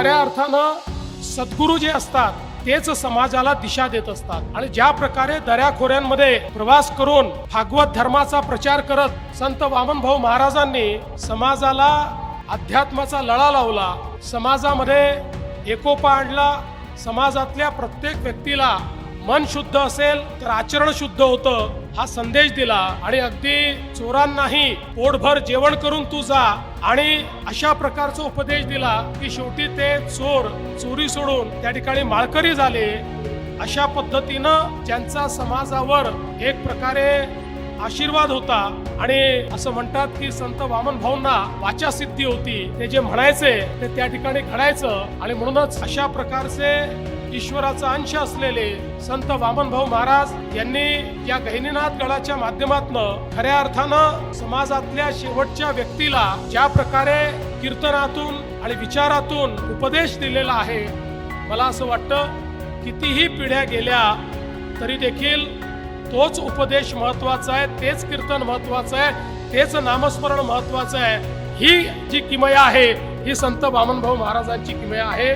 खऱ्या अर्थानं सद्गुरू जे असतात तेच समाजाला दिशा देत असतात. आणि ज्या प्रकारे दऱ्याखोऱ्यांमध्ये प्रवास करून भागवत धर्माचा प्रचार करत संत वामनभाऊ महाराजांनी समाजाला अध्यात्माचा लळा लावला समाजामध्ये एकोपा आणला समाजातल्या प्रत्येक व्यक्तीला मन शुद्ध असेल तर आचरण शुद्ध होतं. हा संदेश दिला आणि अगदी चोरांनाही पोटभर जेवण करून तू जा. आणि अशा प्रकारचा उपदेश दिला की शेवटी ते चोर चोरी सोडून त्या ठिकाणी माळकरी झाले. अशा पद्धतीनं ज्यांचा समाजावर एक प्रकारे आशीर्वाद होता आणि असं म्हणतात की संत वामन भाऊंना वाचा सिद्धी होती. ते जे म्हणायचे ते त्या ठिकाणी घडायचं आणि म्हणूनच अशा प्रकारचे ईश्वराचा अंश असलेले संत वामनभाऊ महाराज यांनी या गहिनीनाथ गडाच्या माध्यमातून खऱ्या अर्थानं समाजातल्या शेवटच्या व्यक्तीला ज्या प्रकारे कीर्तनातून आणि विचारातून उपदेश दिलेला आहे मला असं वाटतं कितीही पिढ्या गेल्या तरी देखील तोच उपदेश महत्त्वाचा आहे तेच कीर्तन महत्वाचं आहे तेच नामस्मरण महत्वाचं आहे. ही जी किमया आहे ही संत वामनभाऊ महाराजांची किमया आहे.